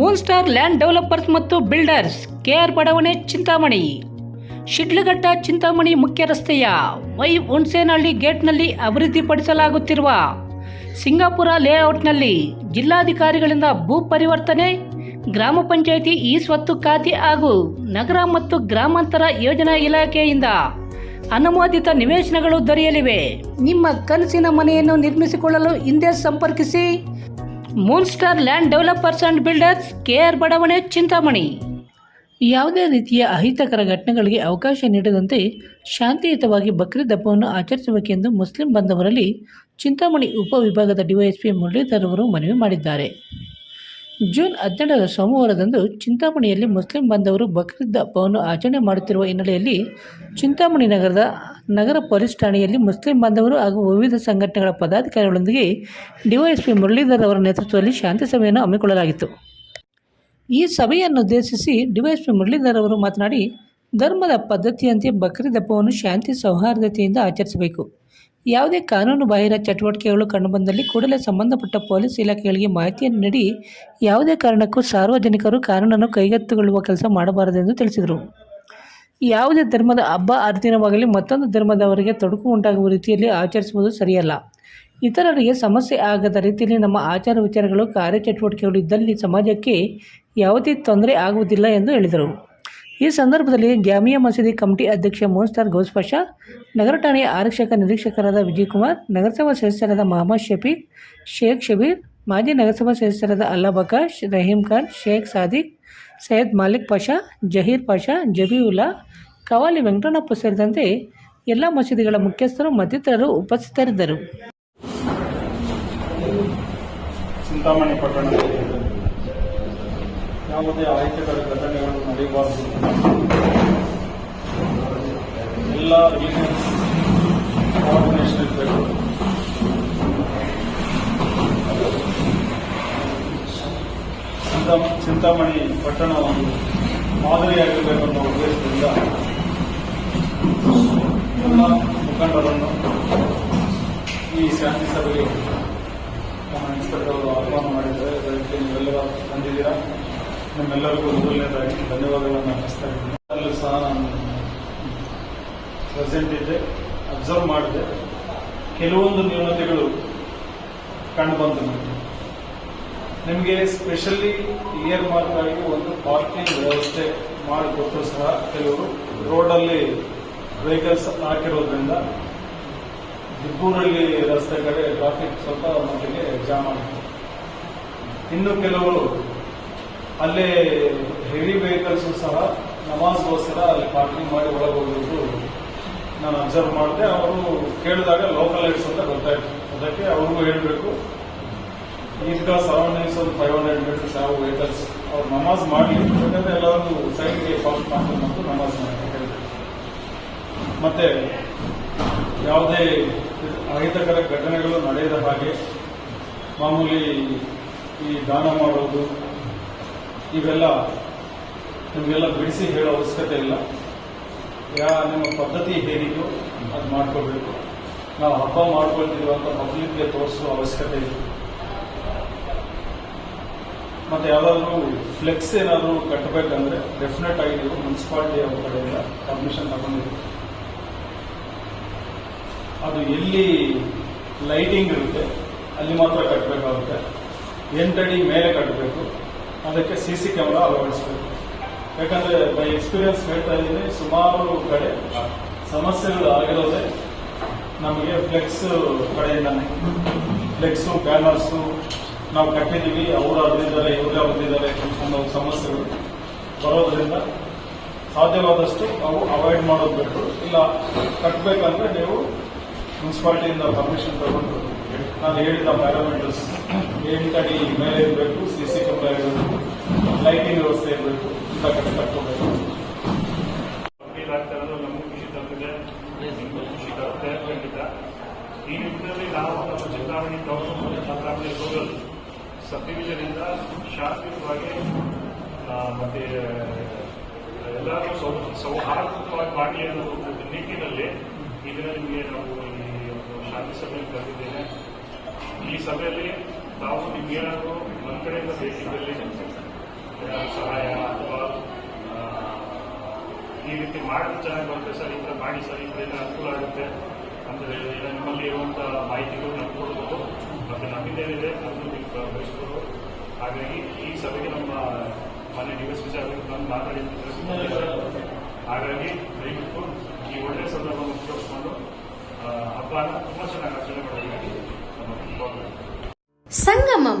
Moon star land developers ಮತ್ತು builders KR ಬಡಾವಣೆ, ಚಿಂತಾಮಣಿ. ಶಿಡ್ಲಘಟ್ಟ, ಚಿಂತಾಮಣಿ ಮುಖ್ಯ ರಸ್ತೆಯ ವೈ ಹುಣ್ಸೇನಹಳ್ಳಿ ಗೇಟ್ನಲ್ಲಿ ಅಭಿವೃದ್ಧಿಪಡಿಸಲಾಗುತ್ತಿರುವ ಸಿಂಗಾಪುರ ಲೇಔಟ್ನಲ್ಲಿ ಜಿಲ್ಲಾಧಿಕಾರಿಗಳಿಂದ ಭೂ ಪರಿವರ್ತನೆ, ಗ್ರಾಮ ಪಂಚಾಯಿತಿ ಈ ಸ್ವತ್ತು ಖಾತೆ ಹಾಗೂ ನಗರ ಮತ್ತು ಗ್ರಾಮಾಂತರ ಯೋಜನಾ ಇಲಾಖೆಯಿಂದ ಅನುಮೋದಿತ ನಿವೇಶನಗಳು ದೊರೆಯಲಿವೆ. ನಿಮ್ಮ ಕನಸಿನ ಮನೆಯನ್ನು ನಿರ್ಮಿಸಿಕೊಳ್ಳಲು ಹಿಂದೆ ಸಂಪರ್ಕಿಸಿ. Moon star land developers and builders KR ಬಡಾವಣೆ ಚಿಂತಾಮಣಿ ಯಾವುದೇ ರೀತಿಯ ಅಹಿತಕರ ಘಟನೆಗಳಿಗೆ ಅವಕಾಶ ನೀಡದಂತೆ ಶಾಂತಿಯುತವಾಗಿ ಬಕ್ರೀದ್ ಹಬ್ಬವನ್ನು ಆಚರಿಸಬೇಕೆಂದು ಮುಸ್ಲಿಂ ಬಾಂಧವರಲ್ಲಿ ಚಿಂತಾಮಣಿ ಉಪವಿಭಾಗದ ಡಿವೈಎಸ್ಪಿ ಮುರಳೀಧರ್ ಅವರು ಮನವಿ ಮಾಡಿದ್ದಾರೆ. ಜೂನ್ ಹದಿನೆಂಟರ ಸೋಮವಾರದಂದು ಚಿಂತಾಮಣಿಯಲ್ಲಿ ಮುಸ್ಲಿಂ ಬಾಂಧವರು ಬಕ್ರೀದ್ ಹಬ್ಬವನ್ನು ಆಚರಣೆ ಮಾಡುತ್ತಿರುವ ಹಿನ್ನೆಲೆಯಲ್ಲಿ ಚಿಂತಾಮಣಿ ನಗರದ ನಗರ ಪೊಲೀಸ್ ಠಾಣೆಯಲ್ಲಿ ಮುಸ್ಲಿಂ ಬಾಂಧವರು ಹಾಗೂ ವಿವಿಧ ಸಂಘಟನೆಗಳ ಪದಾಧಿಕಾರಿಗಳೊಂದಿಗೆ ಡಿವೈಎಸ್ಪಿ ಮುರಳೀಧರ್ ಅವರ ನೇತೃತ್ವದಲ್ಲಿ ಶಾಂತಿ ಸಭೆಯನ್ನು ಹಮ್ಮಿಕೊಳ್ಳಲಾಗಿತ್ತು. ಈ ಸಭೆಯನ್ನು ಉದ್ದೇಶಿಸಿ ಡಿವೈಎಸ್ಪಿ ಮುರಳೀಧರ್ ಅವರು ಮಾತನಾಡಿ, ಧರ್ಮದ ಪದ್ಧತಿಯಂತೆ ಬಕ್ರೀದ್ ಹಬ್ಬವನ್ನು ಶಾಂತಿ ಸೌಹಾರ್ದತೆಯಿಂದ ಆಚರಿಸಬೇಕು. ಯಾವುದೇ ಕಾನೂನು ಬಾಹಿರ ಚಟುವಟಿಕೆಗಳು ಕಂಡುಬಂದಲ್ಲಿ ಕೂಡಲೇ ಸಂಬಂಧಪಟ್ಟ ಪೊಲೀಸ್ ಇಲಾಖೆಗಳಿಗೆ ಮಾಹಿತಿಯನ್ನು ನೀಡಿ, ಯಾವುದೇ ಕಾರಣಕ್ಕೂ ಸಾರ್ವಜನಿಕರು ಕಾನೂನನ್ನು ಕೈಗೆತ್ತಿಕೊಳ್ಳುವ ಕೆಲಸ ಮಾಡಬಾರದೆಂದು ತಿಳಿಸಿದರು. ಯಾವುದೇ ಧರ್ಮದ ಹಬ್ಬ, ಹರಿದಿನವಾಗಲಿ ಮತ್ತೊಂದು ಧರ್ಮದವರಿಗೆ ತೊಡಕು ಉಂಟಾಗುವ ರೀತಿಯಲ್ಲಿ ಆಚರಿಸುವುದು ಸರಿಯಲ್ಲ. ಇತರರಿಗೆ ಸಮಸ್ಯೆ ಆಗದ ರೀತಿಯಲ್ಲಿ ನಮ್ಮ ಆಚಾರ ವಿಚಾರಗಳು, ಕಾರ್ಯಚಟುವಟಿಕೆಗಳು ಇದ್ದಲ್ಲಿ ಸಮಾಜಕ್ಕೆ ಯಾವುದೇ ತೊಂದರೆ ಆಗುವುದಿಲ್ಲ ಎಂದು ಹೇಳಿದರು. ಈ ಸಂದರ್ಭದಲ್ಲಿ ಜಾಮಿಯಾ ಮಸೀದಿ ಕಮಿಟಿ ಅಧ್ಯಕ್ಷ ಮೋನ್ಸ್ತಾರ್ ಗೌಸ್ ಪಾಷಾ ನಗರ ಠಾಣೆಯ ಆರಕ್ಷಕ ನಿರೀಕ್ಷಕರಾದ ವಿಜಯಕುಮಾರ್, ನಗರಸಭಾ ಸದಸ್ಯರಾದ ಮಹಮ್ಮದ್ ಶಫೀಕ್, ಶೇಖ್ ಶಬೀರ್, ಮಾಜಿ ನಗರಸಭಾ ಸದಸ್ಯರಾದ ಅಲ್ಲಾ ಬಕಾಶ್, ರಹೀಂ ಖಾನ್, ಶೇಖ್ ಸಾದಿಕ್, ಸೈಯದ್ ಮಾಲಿಕ್ ಪಾಷಾ, ಜಹೀರ್ ಪಾಷಾ, ಜಬೀವುಲ್ಲಾ, ಕವಾಲಿ ವೆಂಕಟಣ್ಣಪ್ಪ ಸೇರಿದಂತೆ ಎಲ್ಲ ಮಸೀದಿಗಳ ಮುಖ್ಯಸ್ಥರು, ಮತ್ತಿತರರು ಉಪಸ್ಥಿತರಿದ್ದರು. ಯಾವುದೇ ಅಹಿತಕರ ಘಟನೆಗಳು ನಡೆಯಬಾರದು ಎಲ್ಲ ರೀಜನ್ಸ್ ಕೋಆರ್ಡಿನೇಷನ್ ಇರಬೇಕು. ಚಿಂತಾಮ- ಚಿಂತಾಮಣಿ ಪಟ್ಟಣ ಒಂದು ಮಾದರಿಯಾಗಿರಬೇಕು ಅನ್ನೋ ಉದ್ದೇಶದಿಂದ ಎಲ್ಲ ಮುಖಂಡರನ್ನು ಈ ಶಾಂತಿ ಸಭೆಗೆ ನಮ್ಮ ಇನ್ಸ್ಪೆಕ್ಟರ್ ಆಹ್ವಾನ ಮಾಡಿದ್ದಾರೆ. ಅದಕ್ಕೆ ನೀವೆಲ್ಲರೂ ಬಂದಿದ್ದೀರಾ? ನಿಮ್ಮೆಲ್ಲರಿಗೂ ಮೊದಲನೇದಾಗಿ ಧನ್ಯವಾದಗಳನ್ನು ಅರ್ಪಿಸ್ತಾ ಇದ್ದೀನಿ. ಅಲ್ಲೂ ಸಹ ನಾನು ಪ್ರೆಸೆಂಟ್ ಇದ್ದೆ ಅಬ್ಸರ್ವ್ ಮಾಡಿದೆ. ಕೆಲವೊಂದು ನ್ಯೂನತೆಗಳು ಕಂಡು ಬಂತು ನನಗೆ ನಿಮಗೆ ಸ್ಪೆಷಲಿ ಇಯರ್ ಮಾರ್ಕ್ ಆಗಿ ಒಂದು ಪಾರ್ಕಿಂಗ್ ವ್ಯವಸ್ಥೆ ಮಾಡಿಕೊಟ್ಟು ಸಹ ಕೆಲವರು. ರೋಡಲ್ಲಿ ವೆಹಿಕಲ್ಸ್ ಹಾಕಿರೋದ್ರಿಂದ ದಿಬ್ಬೂರಲ್ಲಿ ರಸ್ತೆ ಕಡೆ ಟ್ರಾಫಿಕ್ ಸ್ವಲ್ಪ ಮಟ್ಟಿಗೆ ಜಾಮ್ ಆಗಿದೆ ಇನ್ನು ಕೆಲವರು ಅಲ್ಲೇ ಹೆವಿ ವೆಹಿಕಲ್ಸ್ ಸಹ ನಮಾಜ್ಗೋಸ್ಕರ ಅಲ್ಲಿ ಪಾರ್ಕಿಂಗ್ ಮಾಡಿ ಒಳಗೋಗಿದ್ದು ನಾನು ಅಬ್ಸರ್ವ್ ಮಾಡಿದೆ. ಅವರು ಕೇಳಿದಾಗ ಲೋಕಲ್ ಲೈಟ್ಸ್ ಅಂತ ಗೊತ್ತಾಯ್ತು ಅದಕ್ಕೆ ಅವ್ರಿಗೂ ಹೇಳಬೇಕು. ಈದ್ಗಾ ಸರೌಂಡಿಂಗ್ಸ್ ಒಂದು ಫೈವ್ ಹಂಡ್ರೆಡ್ ಮೀಟರ್ಸ್ ಯಾವ ವೆಹಿಕಲ್ಸ್ ಅವ್ರು ನಮಾಜ್ ಮಾಡಿ ಯಾಕಂದ್ರೆ ಎಲ್ಲರೂ ಸೈಡ್ಗೆ ಪಾರ್ಕ್ ಮಾಡ್ಕೊಂಡು ಮತ್ತು ನಮಾಜ್ ಮಾಡಿ ಮತ್ತೆ ಯಾವುದೇ ಅಹಿತಕರ ಘಟನೆಗಳು ನಡೆಯದ ಹಾಗೆ ಮಾಮೂಲಿ ಈ ದಾನ ಮಾಡೋದು ಇವೆಲ್ಲ ನಿಮಗೆಲ್ಲ ಬಿಡಿಸಿ ಹೇಳೋ ಅವಶ್ಯಕತೆ ಇಲ್ಲ. ಯಾ, ನಿಮ್ಮ ಪದ್ಧತಿ ಹೇಗಿದ್ದು ಅದು ಮಾಡ್ಕೋಬೇಕು ನಾವು ಹಬ್ಬ ಮಾಡ್ಕೊಳ್ತೀವಿ ಅಂತ ಪಬ್ಲಿಕ್ಗೆ ತೋರಿಸುವ ಅವಶ್ಯಕತೆ ಇದೆ ಮತ್ತೆ ಯಾವ್ದಾದ್ರು ಫ್ಲೆಕ್ಸ್ ಏನಾದರೂ ಕಟ್ಟಬೇಕಂದ್ರೆ ಡೆಫಿನೆಟ್ ಆಗಿ ನೀವು ಮುನ್ಸಿಪಾಲಿಟಿ ಅವ್ರ ಕಡೆಯಿಂದ ಪರ್ಮಿಷನ್ ತಗೊಂಡಿದ್ದೀವಿ ಅದು ಎಲ್ಲಿ ಲೈಟಿಂಗ್ ಇರುತ್ತೆ, ಅಲ್ಲಿ ಮಾತ್ರ ಕಟ್ಟಬೇಕಾಗುತ್ತೆ ಎಂಟಡಿ ಮೇಲೆ ಕಟ್ಟಬೇಕು ಅದಕ್ಕೆ ಸಿ ಸಿ ಕ್ಯಾಮ್ರಾ ಅಳವಡಿಸಬೇಕು. ಯಾಕಂದ್ರೆ ಬೈ ಎಕ್ಸ್ಪೀರಿಯನ್ಸ್ ಹೇಳ್ತಾ ಇದ್ದೀನಿ, ಸುಮಾರು ಕಡೆ ಸಮಸ್ಯೆಗಳು ಆಗಿರೋದೇ ನಮಗೆ ಫ್ಲೆಕ್ಸ್ ಕಡೆಯಿಂದಾನೆ. ಫ್ಲೆಕ್ಸು ಬ್ಯಾನರ್ಸು ನಾವು ಕಟ್ಟಿದ್ದೀವಿ, ಅವರು ಅರ್ದಿದ್ದಾರೆ ಇವರೇ ಅರ್ದಿದ್ದಾರೆ ಅನ್ನೋ ಸಮಸ್ಯೆಗಳು ಬರೋದ್ರಿಂದ ಸಾಧ್ಯವಾದಷ್ಟು ಅವು ಅವಾಯ್ಡ್ ಮಾಡೋದು ಬಿಟ್ಟು ಇಲ್ಲ ಕಟ್ಟಬೇಕಂದ್ರೆ ನೀವು ಮುನ್ಸಿಪಾಲ್ಟಿಯಿಂದ ಪರ್ಮಿಷನ್ ತಗೊಂಡು. ನಾನು ಹೇಳಿದ ಪ್ಯಾರಾಮೀಟರ್ಸ್ ಎಂಟು ಅಡಿ ಮೇಲೆ ಇರಬೇಕು ಸಿ ಸಿ ಕ್ಯಾಮ್ರಾ ಇರಬೇಕು. ಲೈಟಿಂಗ್ ವ್ಯವಸ್ಥೆ ಇರಬೇಕು. ಇಂಥ ಕಡೆ ನಮಗೂ ಖುಷಿ ತಂದಿದೆ ಖುಷಿ ತರುತ್ತೆ ಖಂಡಿತ. ಈ ನಿಟ್ಟಿನಲ್ಲಿ ನಾವು ನಮ್ಮ Chintamani town Chintamani rural sub division ಇಂದ ಶಾಂತಿಯುತವಾಗಿ ಆ, ಮತ್ತೆ ಎಲ್ಲರೂ ಸೌ ಸೌಹಾರ್ದವಾಗಿ ಮಾಡಲಿ ಅನ್ನೋ ಒಂದು ನಿಟ್ಟಿನಲ್ಲಿ ಇದರ ನಿಮಗೆ ನಾವು ಈ ಒಂದು ಶಾಂತಿ ಸಭೆಯಲ್ಲಿ ಕರೆದಿದ್ದೇನೆ. ಈ ಸಭೆಯಲ್ಲಿ ತಾವು ನಿಮ್ಗೇನಾದರೂ ನಮ್ಮ ಕಡೆಯಿಂದ ಬೇಕಿದ್ದಲ್ಲಿ ಸಹಾಯ ಅಥವಾ ಈ ರೀತಿ ಮಾಡಿದ್ರೆ ಚೆನ್ನಾಗಿ ಬರುತ್ತೆ ಸರ್, ಈ ಮಾಡಿ ಸರ್ ಇದರಿಂದ ಅನುಕೂಲ ಆಗುತ್ತೆ ಅಂದರೆ ನಿಮ್ಮಲ್ಲಿ ಇರುವಂಥ ಮಾಹಿತಿಗಳು ನಾವು ಕೊಡ್ಬೋದು. ಮತ್ತು ನಮ್ಮಿಂದೇನಿದೆ ಅದನ್ನು ಬಯಸ್ಬೋದು ಹಾಗಾಗಿ ಈ ಸಭೆಗೆ ನಮ್ಮ ಮನೆ ಡಿ ಎಸ್ ಪಿ ನಾನು ಮಾತಾಡಿ ಹಾಗಾಗಿ ದಯವಿಟ್ಟು ಈ ಒಳ್ಳೆಯ ಸಂದರ್ಭವನ್ನು ಉಪಯೋಗಿಸ್ಕೊಂಡು ಹಬ್ಬನ ತುಂಬ ಚೆನ್ನಾಗಿ ಆಚರಣೆ ತುಂಬ ಸಂಗಮಂ.